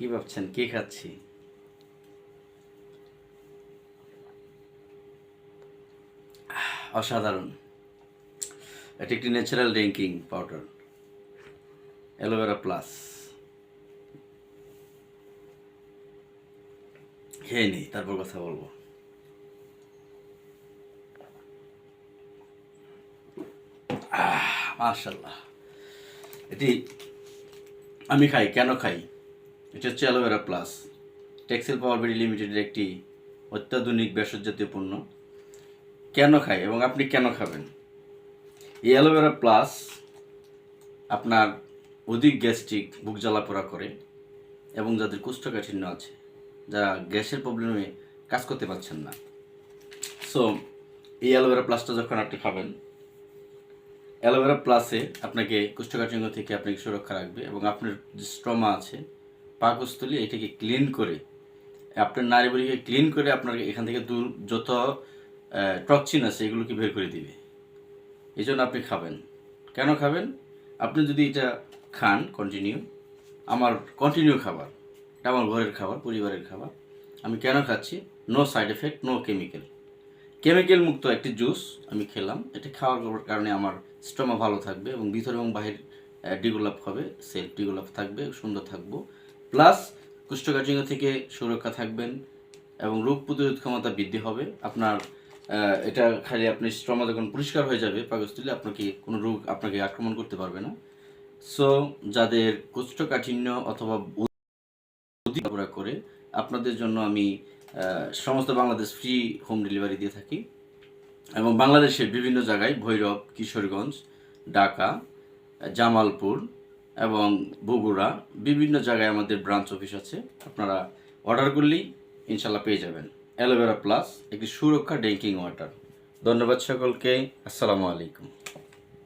কি ভাবছেন? কি খাচ্ছি? অসাধারণ। এটি একটি natural drinking powder aloe vera plus খেয়ে নিই তারপর কথা বলব। মাশাল্লাহ এটি আমি খাই, কেন খাই? এটা হচ্ছে অ্যালোভেরা প্লাস। টেক্সেল পাওয়ার বেডি লিমিটেডের একটি অত্যাধুনিক ভেষজ জাতীয় পণ্য। কেন খায় এবং আপনি কেন খাবেন? এই অ্যালোভেরা প্লাস আপনার অধিক গ্যাস্ট্রিক বুক জ্বালা পোড়া করে এবং যাদের কোষ্ঠকাঠিন্য আছে, যারা গ্যাসের প্রবলেমে কাজ করতে পারছেন না। সো এই অ্যালোভেরা প্লাসটা যখন আপনি খাবেন, অ্যালোভেরা প্লাসে আপনাকে কোষ্ঠকাঠিন্য থেকে আপনাকে সুরক্ষা রাখবে এবং আপনার যে স্ট্রমা আছে পাকস্থলী এটাকে ক্লিন করে, আপনার নারীবলীকে ক্লিন করে আপনার এখান থেকে দূর যত টক্সিন আছে এগুলোকে বের করে দিবে। এই জন্য আপনি খাবেন। কেন খাবেন? আপনি যদি এটা খান কন্টিনিউ আমার কন্টিনিউ খাবার, এটা আমার ঘরের খাবার, পরিবারের খাবার, আমি কেন খাচ্ছি? No side effect no chemical chemical মুক্ত একটি জুস আমি খেলাম, এটা খাওয়ার কারণে আমার স্টমা ভালো থাকবে এবং ভিতর এবং বাহির ডিগুলাপ হবে সেলফ ডিগুলাপ থাকবে, সুন্দর থাকব। প্লাস কুষ্ঠকাঠিন্য থেকে সুরক্ষা থাকবেন এবং রোগ প্রতিরোধ ক্ষমতা বৃদ্ধি হবে। আপনার এটা খালি আপনি স্টমা যখন পরিষ্কার হয়ে যাবে পাকস্থলী আপনাকে কোনো রোগ আপনাকে আক্রমণ করতে পারবে না। সো যাদের কোষ্ঠকাঠিন্য অথবা অধিকারা করে, আপনাদের জন্য আমি সমস্ত বাংলাদেশ ফ্রি হোম ডেলিভারি দিয়ে থাকি। এবং বাংলাদেশের বিভিন্ন জায়গায় ভৈরব, কিশোরগঞ্জ, ঢাকা, জামালপুর এবং বগুড়া, বিভিন্ন জায়গায় আমাদের ব্রাঞ্চ অফিস আছে। আপনারা অর্ডার করলেই ইনশাল্লাহ পেয়ে যাবেন। অ্যালোভেরা প্লাস, একটি সুরক্ষা ড্রিঙ্কিং ওয়াটার। ধন্যবাদ সকলকে। আসসালামু আলাইকুম।